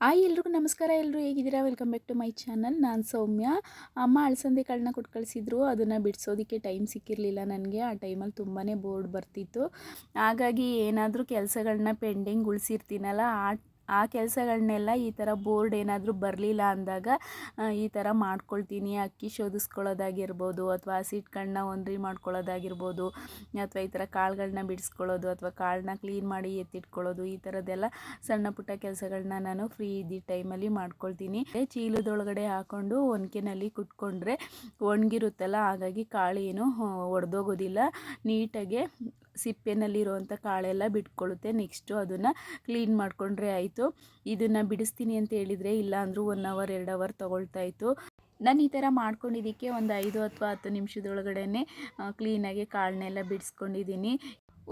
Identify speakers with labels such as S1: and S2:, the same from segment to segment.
S1: Hi ಎಲ್ರಿಗೂ ನಮಸ್ಕಾರ. ಎಲ್ಲರೂ ಹೇಗಿದ್ದೀರಾ? Welcome back to my channel ನಾನು ಸೌಮ್ಯ. ಅಮ್ಮ ಅಳಸಂದೆ ಕಾಳನ್ನ ಕೊಟ್ಟು ಕಳಿಸಿದ್ರು. ಅದನ್ನು ಬಿಡಿಸೋದಕ್ಕೆ ಟೈಮ್ ಸಿಕ್ಕಿರಲಿಲ್ಲ ನನಗೆ. ಆ ಟೈಮಲ್ಲಿ ತುಂಬಾ ಬೋರ್ಡ್ ಬರ್ತಿತ್ತು. ಹಾಗಾಗಿ ಏನಾದರೂ ಕೆಲಸಗಳನ್ನ ಪೆಂಡಿಂಗ್ ಉಳಿಸಿರ್ತೀನಲ್ಲ, ಆ ಆ ಕೆಲಸಗಳನ್ನೆಲ್ಲ ಈ ಥರ ಬೋರ್ಡ್ ಏನಾದರೂ ಬರಲಿಲ್ಲ ಅಂದಾಗ ಈ ಥರ ಮಾಡ್ಕೊಳ್ತೀನಿ, ಅಕ್ಕಿ ಶೋಧಿಸ್ಕೊಳ್ಳೋದಾಗಿರ್ಬೋದು ಅಥವಾ ಹಸಿಟ್ಗಳನ್ನ ಒಂದ್ರಿ ಮಾಡ್ಕೊಳ್ಳೋದಾಗಿರ್ಬೋದು, ಅಥವಾ ಈ ಥರ ಕಾಳುಗಳನ್ನ ಬಿಡಿಸ್ಕೊಳ್ಳೋದು ಅಥವಾ ಕಾಳನ್ನ ಕ್ಲೀನ್ ಮಾಡಿ ಎತ್ತಿಟ್ಕೊಳ್ಳೋದು, ಈ ಥರದ್ದೆಲ್ಲ ಸಣ್ಣ ಪುಟ್ಟ ಕೆಲಸಗಳನ್ನ ನಾನು ಫ್ರೀ ಇದ್ದಿದ್ದ ಟೈಮಲ್ಲಿ ಮಾಡ್ಕೊಳ್ತೀನಿ. ಚೀಲದೊಳಗಡೆ ಹಾಕ್ಕೊಂಡು ಒನಕೆನಲ್ಲಿ ಕುಟ್ಕೊಂಡ್ರೆ ಒಣಗಿರುತ್ತಲ್ಲ, ಹಾಗಾಗಿ ಕಾಳು ಏನು ಒಡೆದೋಗೋದಿಲ್ಲ. ನೀಟಾಗೆ ಸಿಪ್ಪೆನಲ್ಲಿರುವಂಥ ಕಾಳೆಲ್ಲ ಬಿಟ್ಕೊಳ್ಳುತ್ತೆ. ನೆಕ್ಸ್ಟು ಅದನ್ನು ಕ್ಲೀನ್ ಮಾಡಿಕೊಂಡ್ರೆ ಆಯಿತು. ಇದನ್ನು ಬಿಡಿಸ್ತೀನಿ ಅಂತ ಹೇಳಿದರೆ ಇಲ್ಲ ಅಂದರೂ ಒನ್ ಅವರ್ ಎರಡು ಅವರ್ ತೊಗೊಳ್ತಾ ಇತ್ತು. ನಾನು ಈ ಥರ ಮಾಡ್ಕೊಂಡಿದ್ದಕ್ಕೆ ಒಂದು ಐದು ಅಥವಾ ಹತ್ತು ನಿಮಿಷದೊಳಗಡೆ ಕ್ಲೀನಾಗಿ ಕಾಳನ್ನೆಲ್ಲ ಬಿಡಿಸ್ಕೊಂಡಿದ್ದೀನಿ.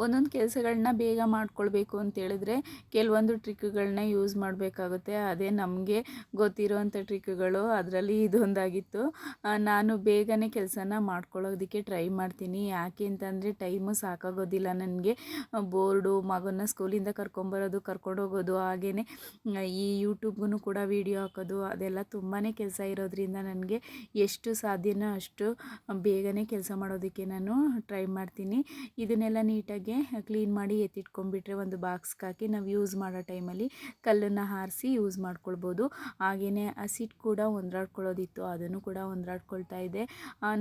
S1: ಒಂದೊಂದು ಕೆಲಸಗಳನ್ನ ಬೇಗ ಮಾಡ್ಕೊಳ್ಬೇಕು ಅಂತೇಳಿದ್ರೆ ಕೆಲವೊಂದು ಟ್ರಿಕ್ಗಳನ್ನ ಯೂಸ್ ಮಾಡಬೇಕಾಗುತ್ತೆ. ಅದೇ ನಮಗೆ ಗೊತ್ತಿರೋವಂಥ ಟ್ರಿಕ್ಗಳು, ಅದರಲ್ಲಿ ಇದೊಂದಾಗಿತ್ತು. ನಾನು ಬೇಗನೆ ಕೆಲಸನ ಮಾಡ್ಕೊಳ್ಳೋದಕ್ಕೆ ಟ್ರೈ ಮಾಡ್ತೀನಿ. ಯಾಕೆ ಅಂತಂದರೆ ಟೈಮು ಸಾಕಾಗೋದಿಲ್ಲ ನನಗೆ. ಬೋರ್ಡು ಮಗನ ಸ್ಕೂಲಿಂದ ಕರ್ಕೊಂಬರೋದು ಕರ್ಕೊಂಡೋಗೋದು ಹಾಗೇ ಈ ಯೂಟ್ಯೂಬ್ಗೂ ಕೂಡ ವೀಡಿಯೋ ಹಾಕೋದು, ಅದೆಲ್ಲ ತುಂಬಾ ಕೆಲಸ ಇರೋದ್ರಿಂದ ನನಗೆ ಎಷ್ಟು ಸಾಧ್ಯನೋ ಅಷ್ಟು ಬೇಗನೆ ಕೆಲಸ ಮಾಡೋದಕ್ಕೆ ನಾನು ಟ್ರೈ ಮಾಡ್ತೀನಿ. ಇದನ್ನೆಲ್ಲ ನೀಟಾಗಿ ಕ್ಲೀನ್ ಮಾಡಿ ಎತ್ತಿಟ್ಕೊಂಡ್ಬಿಟ್ರೆ ಒಂದು ಬಾಕ್ಸ್ಗೆ ಹಾಕಿ ನಾವು ಯೂಸ್ ಮಾಡೋ ಟೈಮಲ್ಲಿ ಕಲ್ಲನ್ನು ಹಾರಿಸಿ ಯೂಸ್ ಮಾಡ್ಕೊಳ್ಬೋದು. ಹಾಗೆಯೇ ಹಸಿಟ್ಟು ಕೂಡ ಹೊಂದ್ರಾಡ್ಕೊಳ್ಳೋದಿತ್ತು ಅದನ್ನು ಕೂಡ ಹೊಂದ್ರಾಡ್ಕೊಳ್ತಾ ಇದೆ.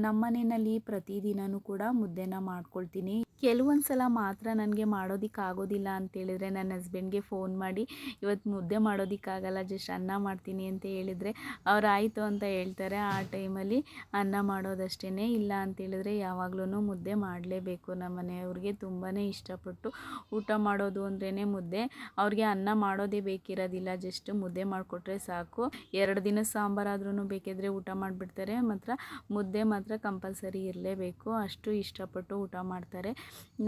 S1: ನಮ್ಮ ಮನೆಯಲ್ಲಿ ಪ್ರತಿದಿನವೂ ಕೂಡ ಮುದ್ದೆನ ಮಾಡ್ಕೊಳ್ತೀನಿ. ಕೆಲವೊಂದು ಸಲ ಮಾತ್ರ ನನಗೆ ಮಾಡೋದಕ್ಕಾಗೋದಿಲ್ಲ ಅಂತೇಳಿದರೆ ನನ್ನ ಹಸ್ಬೆಂಡ್ಗೆ ಫೋನ್ ಮಾಡಿ ಇವತ್ತು ಮುದ್ದೆ ಮಾಡೋದಕ್ಕಾಗಲ್ಲ ಜಸ್ಟ್ ಅನ್ನ ಮಾಡ್ತೀನಿ ಅಂತ ಹೇಳಿದರೆ, ಅವ್ರು ಆಯಿತು ಅಂತ ಹೇಳ್ತಾರೆ. ಆ ಟೈಮಲ್ಲಿ ಅನ್ನ ಮಾಡೋದಷ್ಟೇ ಇಲ್ಲ ಅಂತೇಳಿದರೆ ಯಾವಾಗಲೂ ಮುದ್ದೆ ಮಾಡಲೇಬೇಕು. ನಮ್ಮ ಮನೆಯವ್ರಿಗೆ ತುಂಬಾ ಇಷ್ಟಪಟ್ಟು ಊಟ ಮಾಡೋದು ಅಂದ್ರೇ ಮುದ್ದೆ. ಅವ್ರಿಗೆ ಅನ್ನ ಮಾಡೋದೇ ಬೇಕಿರೋದಿಲ್ಲ. ಜಸ್ಟ್ ಮುದ್ದೆ ಮಾಡಿಕೊಟ್ರೆ ಸಾಕು. ಎರಡು ದಿನ ಸಾಂಬಾರಾದ್ರೂ ಬೇಕಿದ್ರೆ ಊಟ ಮಾಡಿಬಿಡ್ತಾರೆ. ಮಾತ್ರ ಮುದ್ದೆ ಮಾತ್ರ ಕಂಪಲ್ಸರಿ ಇರಲೇಬೇಕು. ಅಷ್ಟು ಇಷ್ಟಪಟ್ಟು ಊಟ ಮಾಡ್ತಾರೆ.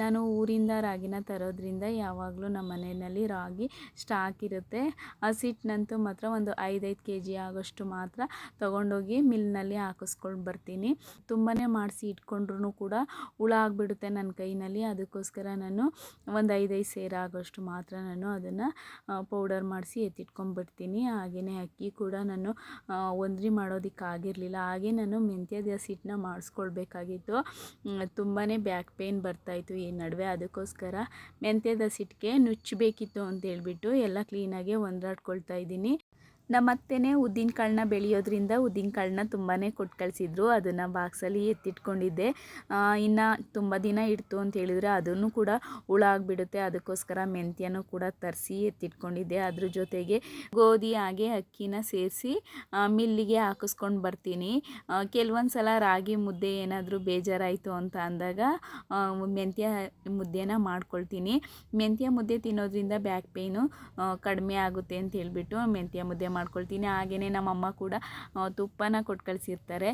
S1: ನಾನು ಊರಿಂದ ರಾಗಿನ ತರೋದ್ರಿಂದ ಯಾವಾಗಲೂ ನಮ್ಮ ಮನೆಯಲ್ಲಿ ರಾಗಿ ಸ್ಟಾಕ್ ಇರುತ್ತೆ. ಹಸಿಟ್ಟಿನಂತೂ ಮಾತ್ರ ಒಂದು ಐದೈದು ಕೆ ಜಿ ಆಗೋಷ್ಟು ಮಾತ್ರ ತೊಗೊಂಡೋಗಿ ಮಿಲ್ನಲ್ಲಿ ಹಾಕಿಸ್ಕೊಂಡು ಬರ್ತೀನಿ. ತುಂಬಾ ಮಾಡಿಸಿ ಇಟ್ಕೊಂಡ್ರೂ ಕೂಡ ಹುಳ ಆಗಿಬಿಡುತ್ತೆ ನನ್ನ ಕೈನಲ್ಲಿ. ಅದಕ್ಕೋಸ್ಕರ ನಾನು ಒಂದು ಐದೈದು ಸೇರ ಆಗೋಷ್ಟು ಮಾತ್ರ ನಾನು ಅದನ್ನು ಪೌಡರ್ ಮಾಡಿಸಿ ಎತ್ತಿಟ್ಕೊಂಡ್ಬಿಡ್ತೀನಿ ಹಾಗೆಯೇ ಅಕ್ಕಿ ಕೂಡ ನಾನು ಒಂದ್ರಿ ಮಾಡೋದಕ್ಕಾಗಿರಲಿಲ್ಲ ಹಾಗೆ ನಾನು ಮೆಂತ್ಯದ ಹಸಿಟ್ಟನ್ನ ಮಾಡಿಸ್ಕೊಳ್ಬೇಕಾಗಿತ್ತು. ತುಂಬಾ ಬ್ಯಾಕ್ ಪೇಯ್ನ್ ಬರ್ತಾಯಿತ್ತು ಈ ನಡುವೆ ಅದಕ್ಕೋಸ್ಕರ ಮೆಂತ್ಯದ ಸಿಟ್ಟಿಗೆ ನುಚ್ಚಬೇಕಿತ್ತು ಅಂತ ಹೇಳ್ಬಿಟ್ಟು ಎಲ್ಲ ಕ್ಲೀನಾಗೆ ಒಂದ್ರಾಡ್ಕೊಳ್ತಾ ಇದ್ದೀನಿ. ನಮ್ಮ ಅತ್ತೆನೇ ಉದ್ದಿನ ಕಾಳನ್ನ ಬೆಳೆಯೋದ್ರಿಂದ ಉದ್ದಿನ ಕಾಳನ್ನ ತುಂಬಾ ಕೊಟ್ಟು ಕಳಿಸಿದ್ರು. ಅದನ್ನು ಬಾಕ್ಸಲ್ಲಿ ಎತ್ತಿಟ್ಕೊಂಡಿದ್ದೆ. ಇನ್ನು ತುಂಬ ದಿನ ಇಡ್ತು ಅಂತ ಹೇಳಿದರೆ ಅದನ್ನು ಕೂಡ ಹುಳ ಆಗಿಬಿಡುತ್ತೆ ಅದಕ್ಕೋಸ್ಕರ ಮೆಂತ್ಯನೂ ಕೂಡ ತರಿಸಿ ಎತ್ತಿಟ್ಕೊಂಡಿದ್ದೆ. ಅದ್ರ ಜೊತೆಗೆ ಗೋಧಿ, ಹಾಗೆ ಅಕ್ಕಿನ ಸೇರಿಸಿ ಮಿಲ್ಲಿಗೆ ಹಾಕಿಸ್ಕೊಂಡು ಬರ್ತೀನಿ. ಕೆಲವೊಂದು ಸಲ ರಾಗಿ ಮುದ್ದೆ ಏನಾದರೂ ಬೇಜಾರಾಯಿತು ಅಂತ ಅಂದಾಗ ಮೆಂತ್ಯ ಮುದ್ದೆನ ಮಾಡ್ಕೊಳ್ತೀನಿ. ಮೆಂತ್ಯ ಮುದ್ದೆ ತಿನ್ನೋದ್ರಿಂದ ಬ್ಯಾಕ್ ಪೇಯ್ನು ಕಡಿಮೆ ಆಗುತ್ತೆ ಅಂತ ಹೇಳಿಬಿಟ್ಟು ಮೆಂತ್ಯ ಮುದ್ದೆ ಮಾಡ್ಕೊಳ್ತೀನಿ. ಹಾಗೆಯೇ ನಮ್ಮಮ್ಮ ಕೂಡ ತುಪ್ಪನ ಕೊಟ್ಟು ಕಳಿಸಿರ್ತಾರೆ.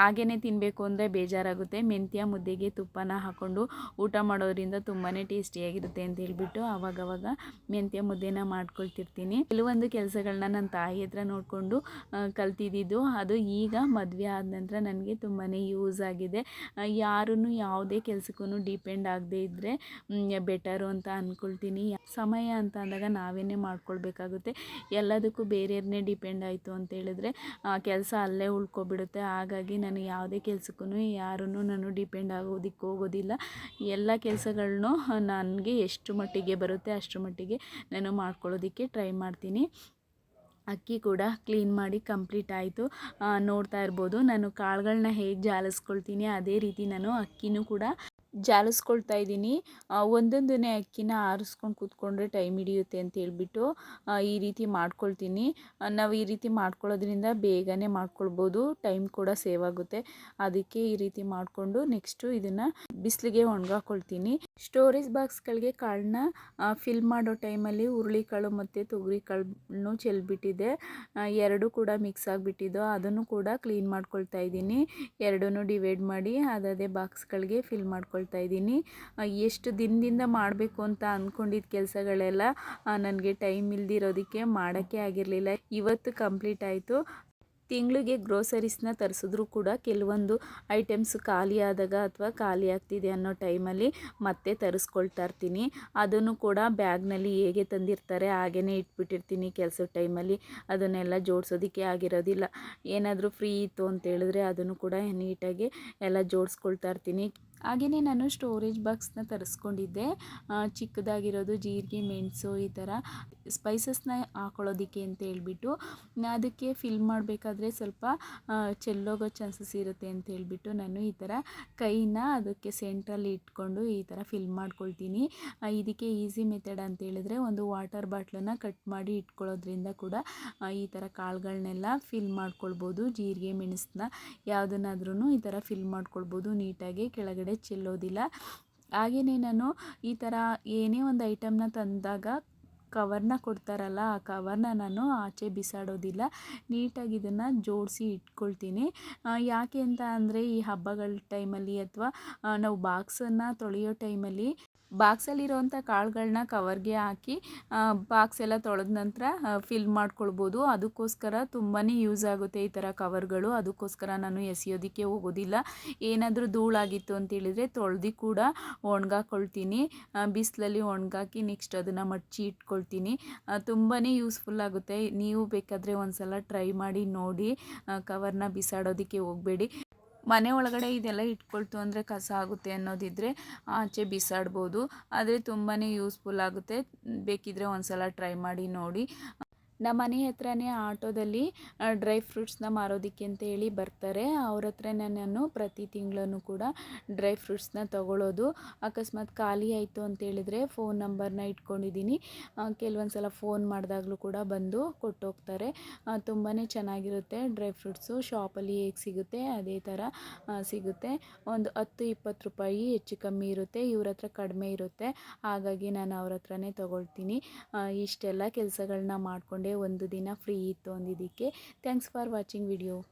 S1: ಹಾಗೆಯೇ ತಿನ್ನಬೇಕು ಅಂದರೆ ಬೇಜಾರಾಗುತ್ತೆ. ಮೆಂತ್ಯ ಮುದ್ದೆಗೆ ತುಪ್ಪನ ಹಾಕ್ಕೊಂಡು ಊಟ ಮಾಡೋದ್ರಿಂದ ತುಂಬಾ ಟೇಸ್ಟಿಯಾಗಿರುತ್ತೆ ಅಂತ ಹೇಳಿಬಿಟ್ಟು ಅವಾಗವಾಗ ಮೆಂತ್ಯ ಮುದ್ದೆನ ಮಾಡ್ಕೊಳ್ತಿರ್ತೀನಿ. ಕೆಲವೊಂದು ಕೆಲಸಗಳನ್ನ ನನ್ನ ತಾಯಿ ಹತ್ರ ನೋಡಿಕೊಂಡು ಕಲ್ತಿದ್ದಿದ್ದು. ಅದು ಈಗ ಮದುವೆ ಆದ ನಂತರ ನನಗೆ ತುಂಬಾ ಯೂಸ್ ಆಗಿದೆ. ಯಾರೂ ಯಾವುದೇ ಕೆಲಸಕ್ಕೂ ಡಿಪೆಂಡ್ ಆಗದೆ ಇದ್ದರೆ ಬೆಟರು ಅಂತ ಅಂದ್ಕೊಳ್ತೀನಿ ಸಮಯ ಅಂತ ಅಂದಾಗ ನಾವೇನೇ ಮಾಡ್ಕೊಳ್ಬೇಕಾಗುತ್ತೆ. ಎಲ್ಲದಕ್ಕೂ ಬೇರೆಯವ್ರನ್ನೇ ಡಿಪೆಂಡ್ ಆಯಿತು ಅಂತ ಹೇಳಿದ್ರೆ ಕೆಲಸ ಅಲ್ಲೇ ಉಳ್ಕೊಬಿಡುತ್ತೆ. ಹಾಗಾಗಿ ನಾನು ಯಾವುದೇ ಕೆಲಸಕ್ಕೂ ಯಾರೂ ನಾನು ಡಿಪೆಂಡ್ ಆಗೋದಕ್ಕೆ ಹೋಗೋದಿಲ್ಲ. ಎಲ್ಲ ಕೆಲಸಗಳನ್ನೂ ನನಗೆ ಎಷ್ಟು ಮಟ್ಟಿಗೆ ಬರುತ್ತೆ ಅಷ್ಟು ಮಟ್ಟಿಗೆ ನಾನು ಮಾಡ್ಕೊಳ್ಳೋದಕ್ಕೆ ಟ್ರೈ ಮಾಡ್ತೀನಿ. ಅಕ್ಕಿ ಕೂಡ ಕ್ಲೀನ್ ಮಾಡಿ ಕಂಪ್ಲೀಟ್ ಆಯಿತು. ನೋಡ್ತಾ ಇರ್ಬೋದು. ನಾನು ಕಾಳುಗಳನ್ನ ಹೇಗೆ ಜಾಲಿಸ್ಕೊಳ್ತೀನಿ, ಅದೇ ರೀತಿ ನಾನು ಅಕ್ಕಿನೂ ಕೂಡ ಜಾಲಿಸ್ಕೊಳ್ತಾ ಇದ್ದೀನಿ. ಒಂದೊಂದನೇ ಅಕ್ಕಿನ ಆರಿಸ್ಕೊಂಡು ಕೂತ್ಕೊಂಡ್ರೆ ಟೈಮ್ ಹಿಡಿಯುತ್ತೆ ಅಂತ ಹೇಳ್ಬಿಟ್ಟು ಈ ರೀತಿ ಮಾಡ್ಕೊಳ್ತೀನಿ. ನಾವು ಈ ರೀತಿ ಮಾಡ್ಕೊಳ್ಳೋದ್ರಿಂದ ಬೇಗನೆ ಮಾಡ್ಕೊಳ್ಬೋದು. ಟೈಮ್ ಕೂಡ ಸೇವ್ ಆಗುತ್ತೆ. ಅದಕ್ಕೆ ಈ ರೀತಿ ಮಾಡಿಕೊಂಡು ನೆಕ್ಸ್ಟು ಇದನ್ನು ಬಿಸಿಲಿಗೆ ಒಣಗಾಕೊಳ್ತೀನಿ. ಸ್ಟೋರೇಜ್ ಬಾಕ್ಸ್ಗಳಿಗೆ ಕಾಳನ್ನ ಫಿಲ್ ಮಾಡೋ ಟೈಮಲ್ಲಿ ಹುರುಳಿಕಾಳು ಮತ್ತು ತೊಗರಿ ಕಾಳನ್ನು ಚೆಲ್ಬಿಟ್ಟಿದೆ ಎರಡು ಕೂಡ ಮಿಕ್ಸ್ ಆಗಿಬಿಟ್ಟಿದ್ದು. ಅದನ್ನು ಕೂಡ ಕ್ಲೀನ್ ಮಾಡ್ಕೊಳ್ತಾ ಇದ್ದೀನಿ. ಎರಡನ್ನೂ ಡಿವೈಡ್ ಮಾಡಿ ಅದೇ ಬಾಕ್ಸ್ಗಳಿಗೆ ಫಿಲ್ ಮಾಡ್ಕೊಳ್ತಾ ಇದ್ದೀನಿ. ಎಷ್ಟು ದಿನದಿಂದ ಮಾಡಬೇಕು ಅಂತ ಅಂದ್ಕೊಂಡಿದ್ದ ಕೆಲಸಗಳೆಲ್ಲ ನನಗೆ ಟೈಮ್ ಇಲ್ದಿರೋದಕ್ಕೆ ಮಾಡೋಕ್ಕೆ ಆಗಿರಲಿಲ್ಲ. ಇವತ್ತು ಕಂಪ್ಲೀಟ್ ಆಯಿತು. ತಿಂಗಳಿಗೆ ಗ್ರೋಸರೀಸ್ನ ತರಿಸಿದ್ರು ಕೂಡ ಕೆಲವೊಂದು ಐಟಮ್ಸ್ ಖಾಲಿ ಅಥವಾ ಖಾಲಿ ಆಗ್ತಿದೆ ಅನ್ನೋ ಟೈಮಲ್ಲಿ ಮತ್ತೆ ತರಿಸ್ಕೊಳ್ತಾ ಇರ್ತೀನಿ. ಅದನ್ನು ಕೂಡ ಬ್ಯಾಗ್ನಲ್ಲಿ ಹೇಗೆ ತಂದಿರ್ತಾರೆ ಹಾಗೇ ಇಟ್ಬಿಟ್ಟಿರ್ತೀನಿ ಕೆಲಸದ ಟೈಮಲ್ಲಿ ಅದನ್ನೆಲ್ಲ ಜೋಡಿಸೋದಕ್ಕೆ ಆಗಿರೋದಿಲ್ಲ. ಏನಾದರೂ ಫ್ರೀ ಇತ್ತು ಅಂತ ಹೇಳಿದ್ರೆ ಅದನ್ನು ಕೂಡ ನೀಟಾಗಿ ಎಲ್ಲ ಜೋಡಿಸ್ಕೊಳ್ತಾ ಇರ್ತೀನಿ. ಹಾಗೆಯೇ ನಾನು ಸ್ಟೋರೇಜ್ ಬಾಕ್ಸ್ನ ತರಿಸ್ಕೊಂಡಿದ್ದೆ. ಚಿಕ್ಕದಾಗಿರೋದು ಜೀರಿಗೆ, ಮೆಣಸು ಈ ಥರ ಸ್ಪೈಸಸ್ನ ಹಾಕೊಳ್ಳೋದಕ್ಕೆ ಅಂತ ಹೇಳ್ಬಿಟ್ಟು, ಅದಕ್ಕೆ ಫಿಲ್ ಮಾಡಬೇಕಾದ್ರೆ ಸ್ವಲ್ಪ ಚೆಲ್ಲೋಗೋ ಚಾನ್ಸಸ್ ಇರುತ್ತೆ ಅಂತ ಹೇಳ್ಬಿಟ್ಟು ನಾನು ಈ ಥರ ಕೈನ ಅದಕ್ಕೆ ಸೆಂಟ್ರಲ್ಲಿ ಇಟ್ಕೊಂಡು ಈ ಥರ ಫಿಲ್ ಮಾಡ್ಕೊಳ್ತೀನಿ. ಇದಕ್ಕೆ ಈಸಿ ಮೆಥಡ್ ಅಂತ ಹೇಳಿದ್ರೆ ಒಂದು ವಾಟರ್ ಬಾಟ್ಲನ್ನು ಕಟ್ ಮಾಡಿ ಇಟ್ಕೊಳ್ಳೋದ್ರಿಂದ ಕೂಡ ಈ ಥರ ಕಾಳುಗಳನ್ನೆಲ್ಲ ಫಿಲ್ ಮಾಡ್ಕೊಳ್ಬೋದು. ಜೀರಿಗೆ, ಮೆಣಸನ್ನ ಯಾವುದನ್ನಾದ್ರೂ ಈ ಥರ ಫಿಲ್ ಮಾಡ್ಕೊಳ್ಬೋದು ನೀಟಾಗಿ ಕೆಳಗಡೆ ಚೆಲ್ಲೋದಿಲ್ಲ. ಹಾಗೆಯೇ ನಾನು ಈ ಥರ ಏನೇ ಒಂದು ಐಟಮ್ನ ತಂದಾಗ ಕವರ್ನ ಕೊಡ್ತಾರಲ್ಲ, ಆ ಕವರ್ನ ನಾನು ಆಚೆ ಬಿಸಾಡೋದಿಲ್ಲ. ನೀಟಾಗಿ ಇದನ್ನು ಜೋಡಿಸಿ ಇಟ್ಕೊಳ್ತೀನಿ. ಯಾಕೆ ಅಂತ ಅಂದರೆ ಈ ಹಬ್ಬಗಳ ಟೈಮಲ್ಲಿ ಅಥವಾ ನಾವು ಬಾಕ್ಸನ್ನು ತೊಳೆಯೋ ಟೈಮಲ್ಲಿ ಬಾಕ್ಸಲ್ಲಿರೋವಂಥ ಕಾಳುಗಳನ್ನ ಕವರ್ಗೆ ಹಾಕಿ ಬಾಕ್ಸ್ ಎಲ್ಲ ತೊಳೆದ ನಂತರ ಫಿಲ್ ಮಾಡ್ಕೊಳ್ಬೋದು. ಅದಕ್ಕೋಸ್ಕರ ತುಂಬಾ ಯೂಸ್ ಆಗುತ್ತೆ ಈ ಥರ ಕವರ್ಗಳು. ಅದಕ್ಕೋಸ್ಕರ ನಾನು ಎಸೆಯೋದಕ್ಕೆ ಹೋಗೋದಿಲ್ಲ. ಏನಾದರೂ ಧೂಳಾಗಿತ್ತು ಅಂತೇಳಿದರೆ ತೊಳೆದು ಕೂಡ ಒಣಗಾಕೊಳ್ತೀನಿ. ಬಿಸಿಲಲ್ಲಿ ಒಣಗಾಕಿ ನೆಕ್ಸ್ಟ್ ಅದನ್ನು ಮಡ್ಚಿ ಇಟ್ಕೊಳ್ತೀನಿ. ತುಂಬಾ ಯೂಸ್ಫುಲ್ ಆಗುತ್ತೆ. ನೀವು ಬೇಕಾದರೆ ಒಂದು ಸಲ ಟ್ರೈ ಮಾಡಿ ನೋಡಿ. ಕವರ್ನ ಬಿಸಾಡೋದಕ್ಕೆ ಹೋಗಬೇಡಿ. ಮನೆ ಒಳಗಡೆ ಇದೆಲ್ಲ ಇಟ್ಕೊಳ್ತು ಅಂದರೆ ಕಸ ಆಗುತ್ತೆ ಅನ್ನೋದಿದ್ದರೆ ಆಚೆ ಬಿಸಾಡ್ಬೋದು. ಆದರೆ ತುಂಬಾ ಯೂಸ್ಫುಲ್ ಆಗುತ್ತೆ. ಬೇಕಿದ್ದರೆ ಒಂದು ಸಲ ಟ್ರೈ ಮಾಡಿ ನೋಡಿ. ನಮ್ಮ ಮನೆ ಹತ್ರನೇ ಆಟೋದಲ್ಲಿ ಡ್ರೈ ಫ್ರೂಟ್ಸ್ನ ಮಾರೋದಕ್ಕೆ ಅಂತ ಹೇಳಿ ಬರ್ತಾರೆ. ಅವ್ರ ಹತ್ರನೇ ನಾನು ಪ್ರತಿ ತಿಂಗಳೂ ಕೂಡ ಡ್ರೈ ಫ್ರೂಟ್ಸ್ನ ತಗೊಳ್ಳೋದು ಅಕಸ್ಮಾತ್ ಖಾಲಿ ಆಯಿತು ಅಂತ ಹೇಳಿದ್ರೆ ಫೋನ್ ನಂಬರ್ನ ಇಟ್ಕೊಂಡಿದ್ದೀನಿ. ಕೆಲವೊಂದು ಸಲ ಫೋನ್ ಮಾಡಿದಾಗಲೂ ಕೂಡ ಬಂದು ಕೊಟ್ಟೋಗ್ತಾರೆ. ತುಂಬಾ ಚೆನ್ನಾಗಿರುತ್ತೆ. ಡ್ರೈ ಫ್ರೂಟ್ಸು ಶಾಪಲ್ಲಿ ಹೇಗೆ ಸಿಗುತ್ತೆ, ಅದೇ ಥರ ಸಿಗುತ್ತೆ. ಒಂದು ಹತ್ತು, ಇಪ್ಪತ್ತು ರೂಪಾಯಿ ಹೆಚ್ಚು ಕಮ್ಮಿ ಇರುತ್ತೆ. ಇವ್ರ ಹತ್ರ ಕಡಿಮೆ ಇರುತ್ತೆ. ಹಾಗಾಗಿ ನಾನು ಅವ್ರ ಹತ್ರನೇ ತೊಗೊಳ್ತೀನಿ. ಇಷ್ಟೆಲ್ಲ ಕೆಲಸಗಳನ್ನ ಮಾಡಿಕೊಂಡೆ ಒಂದು ದಿನ ಫ್ರೀ ಇತ್ತು ಅಂದಿದ್ದಕ್ಕೆ. Thanks for watching video